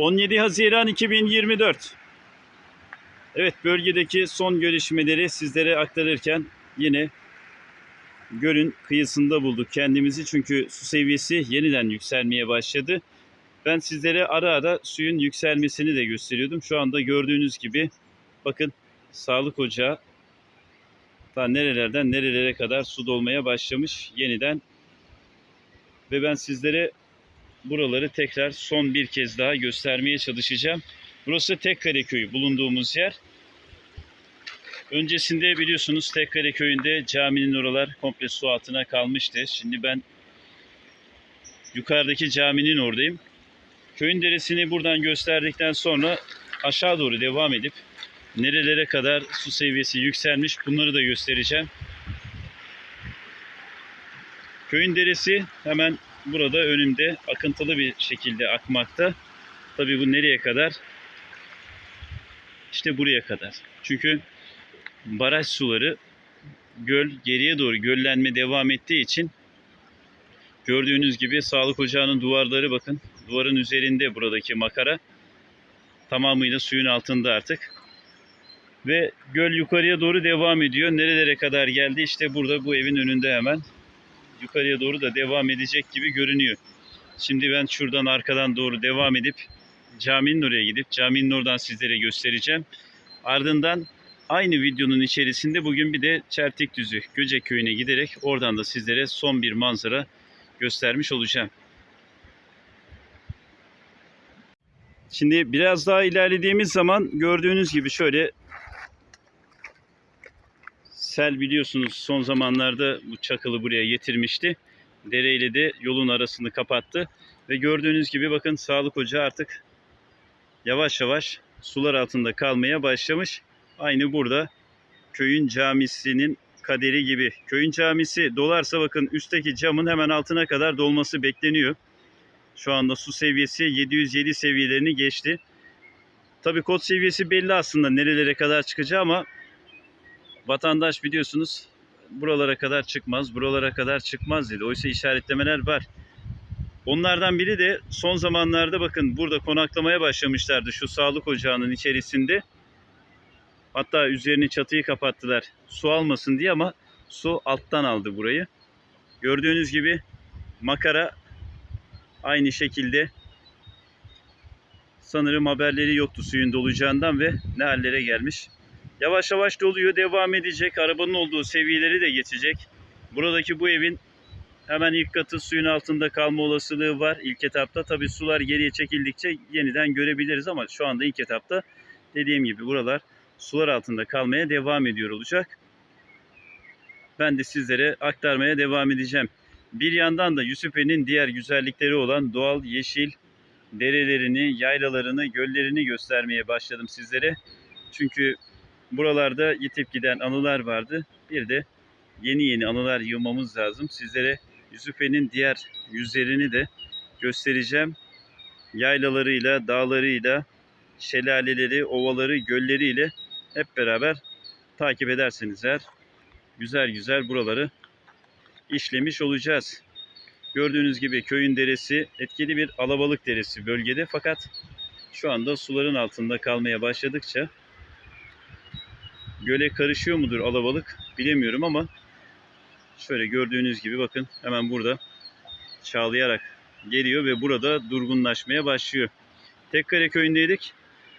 17 Haziran 2024. Evet bölgedeki son gelişmeleri sizlere aktarırken yine gölün kıyısında bulduk kendimizi çünkü su seviyesi yeniden yükselmeye başladı. Ben sizlere ara ara suyun yükselmesini de gösteriyordum. Şu anda gördüğünüz gibi bakın sağlık ocağı ta nerelerden nerelere kadar su dolmaya başlamış yeniden. Ve ben sizlere buraları tekrar son bir kez daha göstermeye çalışacağım. Burası Tekkale Köyü bulunduğumuz yer. Öncesinde biliyorsunuz Tekkale Köyü'nde caminin oralar komple su altına kalmıştı. Şimdi ben yukarıdaki caminin oradayım. Köyün deresini buradan gösterdikten sonra aşağı doğru devam edip nerelere kadar su seviyesi yükselmiş bunları da göstereceğim. Köyün deresi hemen burada önümde akıntılı bir şekilde akmakta. Tabii bu nereye kadar? İşte buraya kadar. Çünkü baraj suları göl geriye doğru göllenme devam ettiği için gördüğünüz gibi sağlık ocağının duvarları bakın. Duvarın üzerinde buradaki makara tamamıyla suyun altında artık. Ve göl yukarıya doğru devam ediyor. Nerelere kadar geldi? İşte burada bu evin önünde hemen yukarıya doğru da devam edecek gibi görünüyor. Şimdi ben şuradan arkadan doğru devam edip caminin oraya gidip caminin oradan sizlere göstereceğim. Ardından aynı videonun içerisinde bugün bir de Çertikdüzü Göcek Köyü'ne giderek oradan da sizlere son bir manzara göstermiş olacağım. Şimdi biraz daha ilerlediğimiz zaman gördüğünüz gibi şöyle sel biliyorsunuz son zamanlarda bu çakılı buraya getirmişti. Dereyle de yolun arasını kapattı. Ve gördüğünüz gibi bakın sağlık ocağı artık yavaş yavaş sular altında kalmaya başlamış. Aynı burada köyün camisinin kaderi gibi. Köyün camisi dolarsa bakın üstteki camın hemen altına kadar dolması bekleniyor. Şu anda su seviyesi 707 seviyelerini geçti. Tabii kod seviyesi belli aslında nerelere kadar çıkacağı ama vatandaş biliyorsunuz buralara kadar çıkmaz, buralara kadar çıkmaz dedi. Oysa işaretlemeler var. Onlardan biri de son zamanlarda bakın burada konaklamaya başlamışlardı şu sağlık ocağının içerisinde. Hatta üzerini çatıyı kapattılar su almasın diye ama su alttan aldı burayı. Gördüğünüz gibi makara aynı şekilde sanırım haberleri yoktu suyun dolacağından ve ne hallere gelmiş. Yavaş yavaş doluyor, devam edecek. Arabanın olduğu seviyeleri de geçecek. Buradaki bu evin hemen ilk katı suyun altında kalma olasılığı var ilk etapta. Tabi sular geriye çekildikçe yeniden görebiliriz ama şu anda ilk etapta dediğim gibi buralar sular altında kalmaya devam ediyor olacak. Ben de sizlere aktarmaya devam edeceğim. Bir yandan da Yusufeli'nin diğer güzellikleri olan doğal yeşil derelerini, yaylalarını, göllerini göstermeye başladım sizlere. Çünkü buralarda yitip giden anılar vardı. Bir de yeni yeni anılar yığmamız lazım. Sizlere Yusufeli'nin diğer yüzlerini de göstereceğim. Yaylalarıyla, dağlarıyla, şelaleleri, ovaları, gölleriyle hep beraber takip ederseniz eğer güzel güzel buraları işlemiş olacağız. Gördüğünüz gibi köyün deresi etkili bir alabalık deresi bölgede fakat şu anda suların altında kalmaya başladıkça göle karışıyor mudur alabalık bilemiyorum ama şöyle gördüğünüz gibi bakın hemen burada çağlayarak geliyor ve burada durgunlaşmaya başlıyor. Tekkale köyündeydik.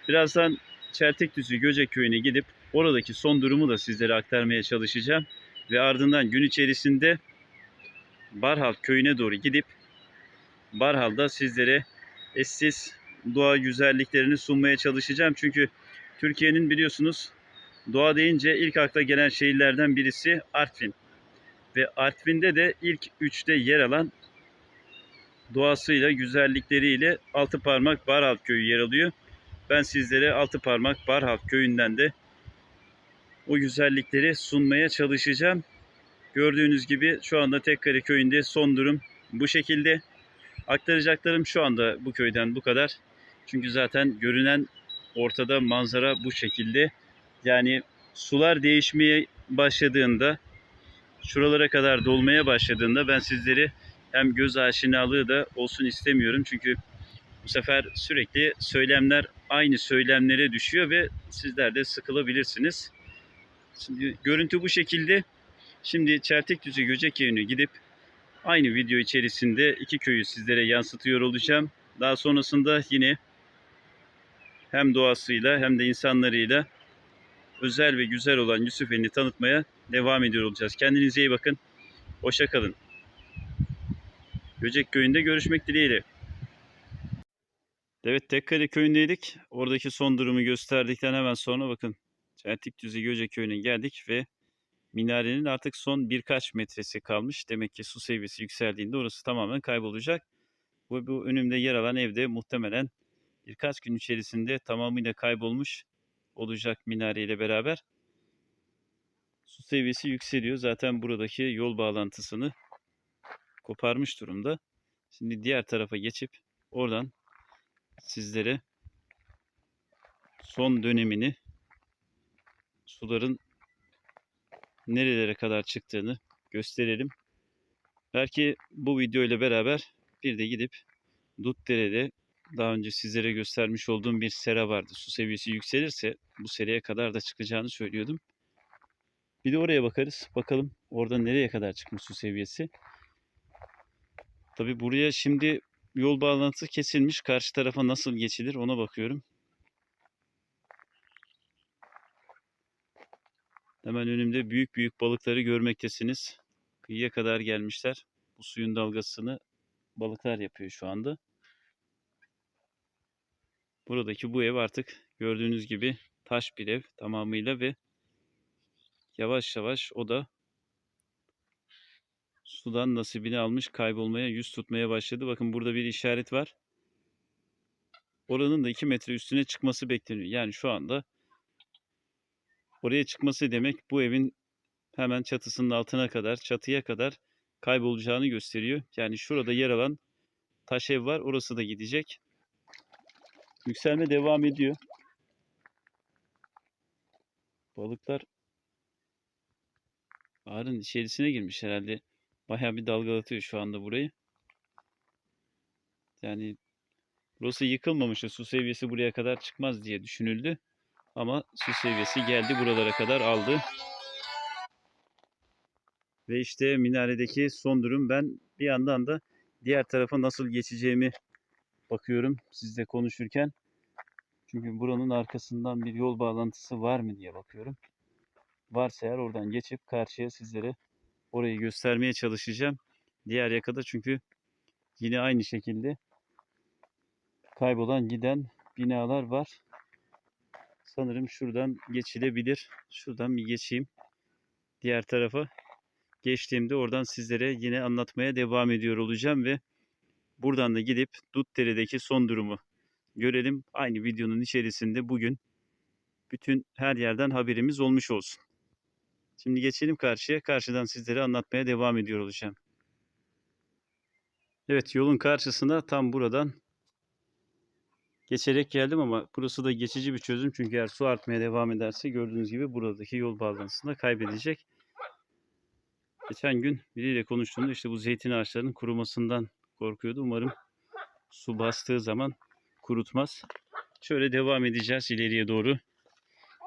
Birazdan Çeltikdüzü Göcek köyüne gidip oradaki son durumu da sizlere aktarmaya çalışacağım. Ve ardından gün içerisinde Barhal köyüne doğru gidip Barhal'da sizlere eşsiz doğa güzelliklerini sunmaya çalışacağım. Çünkü Türkiye'nin biliyorsunuz doğa deyince ilk akla gelen şehirlerden birisi Artvin. Ve Artvin'de de ilk üçte yer alan doğasıyla, güzellikleriyle Altıparmak Barhal köyü yer alıyor. Ben sizlere Altıparmak Barhal köyünden de o güzellikleri sunmaya çalışacağım. Gördüğünüz gibi şu anda Tekkale köyünde son durum bu şekilde. Aktaracaklarım şu anda bu köyden bu kadar. Çünkü zaten görünen ortada manzara bu şekilde. Yani sular değişmeye başladığında şuralara kadar dolmaya başladığında ben sizleri hem göz aşinalığı da olsun istemiyorum. Çünkü Bu sefer sürekli söylemler aynı söylemlere düşüyor ve sizler de sıkılabilirsiniz. Şimdi görüntü bu şekilde. Şimdi Çeltikdüzü Göceköy'ünü gidip aynı video içerisinde iki köyü sizlere yansıtıyor olacağım. Daha sonrasında yine hem doğasıyla hem de insanlarıyla özel ve güzel olan Yusufeli'ni tanıtmaya devam ediyor olacağız. Kendinize iyi bakın. Hoşça kalın. Göcek köyünde görüşmek dileğiyle. Evet Tekkale köyündeydik. Oradaki son durumu gösterdikten hemen sonra bakın Çeltikdüzü Göcek köyüne geldik ve minarenin artık son birkaç metresi kalmış. Demek ki su seviyesi yükseldiğinde orası tamamen kaybolacak. Bu, bu önümde yer alan evde muhtemelen birkaç gün içerisinde tamamıyla kaybolmuş olacak minareyle beraber. Su seviyesi yükseliyor. Zaten buradaki yol bağlantısını koparmış durumda. Şimdi diğer tarafa geçip oradan sizlere son dönemini suların nerelere kadar çıktığını gösterelim. Belki bu video ile beraber bir de gidip Dutdere'de daha önce sizlere göstermiş olduğum bir sera vardı. Su seviyesi yükselirse bu seraya kadar da çıkacağını söylüyordum. Bir de oraya bakarız. Bakalım orada nereye kadar çıkmış su seviyesi. Tabi buraya şimdi yol bağlantısı kesilmiş. Karşı tarafa nasıl geçilir ona bakıyorum. Hemen önümde büyük büyük balıkları görmektesiniz. Kıyıya kadar gelmişler. Bu suyun dalgasını balıklar yapıyor şu anda. Buradaki bu ev artık gördüğünüz gibi taş bir ev tamamıyla ve yavaş yavaş o da sudan nasibini almış kaybolmaya yüz tutmaya başladı. Bakın burada bir işaret var. Oranın da 2 metre üstüne çıkması bekleniyor. Yani şu anda oraya çıkması demek bu evin hemen çatısının altına kadar, çatıya kadar kaybolacağını gösteriyor. Yani şurada yer alan taş ev var. Orası da gidecek. Yükselme devam ediyor. Balıklar ağrın içerisine girmiş herhalde. Bayağı bir dalgalatıyor şu anda burayı. Yani burası yıkılmamıştı. Su seviyesi buraya kadar çıkmaz diye düşünüldü. Ama su seviyesi geldi buralara kadar aldı. Ve işte minaredeki son durum. Ben bir yandan da diğer tarafa nasıl geçeceğimi bakıyorum sizle konuşurken. Çünkü buranın arkasından bir yol bağlantısı var mı diye bakıyorum. Varsa eğer oradan geçip karşıya sizlere orayı göstermeye çalışacağım. Diğer yakada çünkü yine aynı şekilde kaybolan giden binalar var. Sanırım şuradan geçilebilir. Şuradan bir geçeyim. Diğer tarafa geçtiğimde oradan sizlere yine anlatmaya devam ediyor olacağım ve buradan da gidip Dutdere'deki son durumu görelim. Aynı videonun içerisinde bugün bütün her yerden haberimiz olmuş olsun. Şimdi geçelim karşıya. Karşıdan sizlere anlatmaya devam ediyor olacağım. Evet yolun karşısına tam buradan geçerek geldim ama burası da geçici bir çözüm. Çünkü eğer su artmaya devam ederse gördüğünüz gibi buradaki yol bağlantısını da kaybedecek. Geçen gün biriyle konuştuğumda işte bu zeytin ağaçlarının kurumasından korkuyordu. Umarım su bastığı zaman kurutmaz. Şöyle devam edeceğiz ileriye doğru.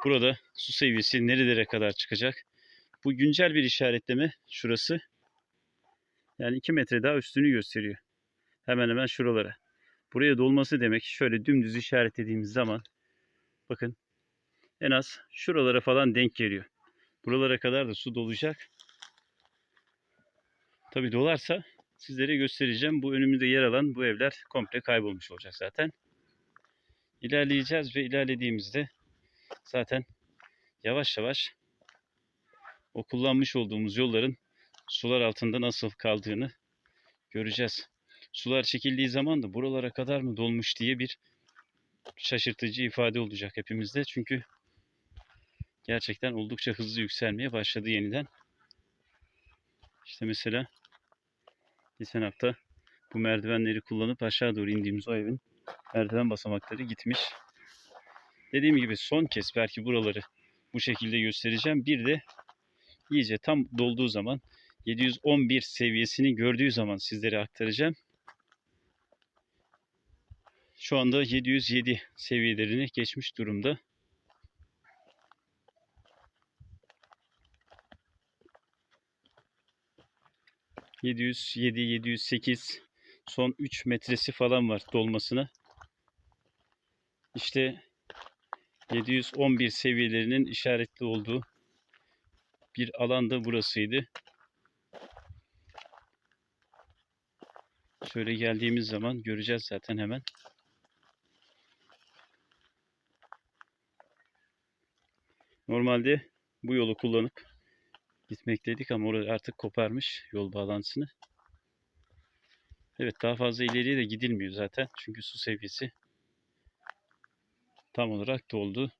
Burada su seviyesi nerelere kadar çıkacak? Bu güncel bir işaretleme şurası. Yani 2 metre daha üstünü gösteriyor. Hemen hemen şuralara. Buraya dolması demek şöyle dümdüz işaretlediğimiz zaman bakın en az şuralara falan denk geliyor. Buralara kadar da su dolacak. Tabi dolarsa sizlere göstereceğim. Bu önümüzde yer alan bu evler komple kaybolmuş olacak zaten. İlerleyeceğiz ve ilerlediğimizde zaten yavaş yavaş o kullanmış olduğumuz yolların sular altında nasıl kaldığını göreceğiz. Sular çekildiği zaman da buralara kadar mı dolmuş diye bir şaşırtıcı ifade olacak hepimizde. Çünkü gerçekten oldukça hızlı yükselmeye başladı yeniden. İşte mesela geçen hafta bu merdivenleri kullanıp aşağı doğru indiğimiz o evin merdiven basamakları gitmiş. Dediğim gibi son kez belki buraları bu şekilde göstereceğim. Bir de iyice tam dolduğu zaman 711 seviyesini gördüğü zaman sizlere aktaracağım. şu anda 707 seviyelerini geçmiş durumda. ...707, 708... ...son 3 metresi falan var dolmasına. İşte... ...711 seviyelerinin işaretli olduğu... ...bir alanda burasıydı. Şöyle geldiğimiz zaman göreceğiz zaten hemen. Normalde bu yolu kullanıp gitmekteydik ama orada artık koparmış yol bağlantısını. Evet daha fazla ileriye de gidilmiyor zaten. Çünkü su seviyesi tam olarak doldu.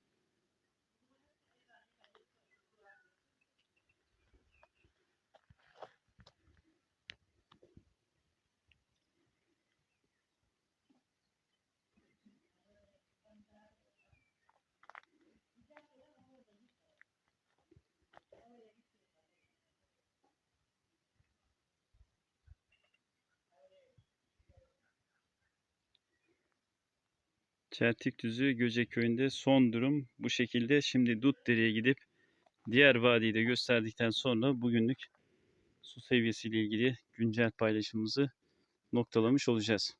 Çeltikdüzü Göcek köyünde son durum bu şekilde. Şimdi Dutdere'ye gidip diğer vadiyi de gösterdikten sonra bugünlük su seviyesiyle ilgili güncel paylaşımımızı noktalamış olacağız.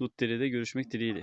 Dutdere'de görüşmek dileğiyle.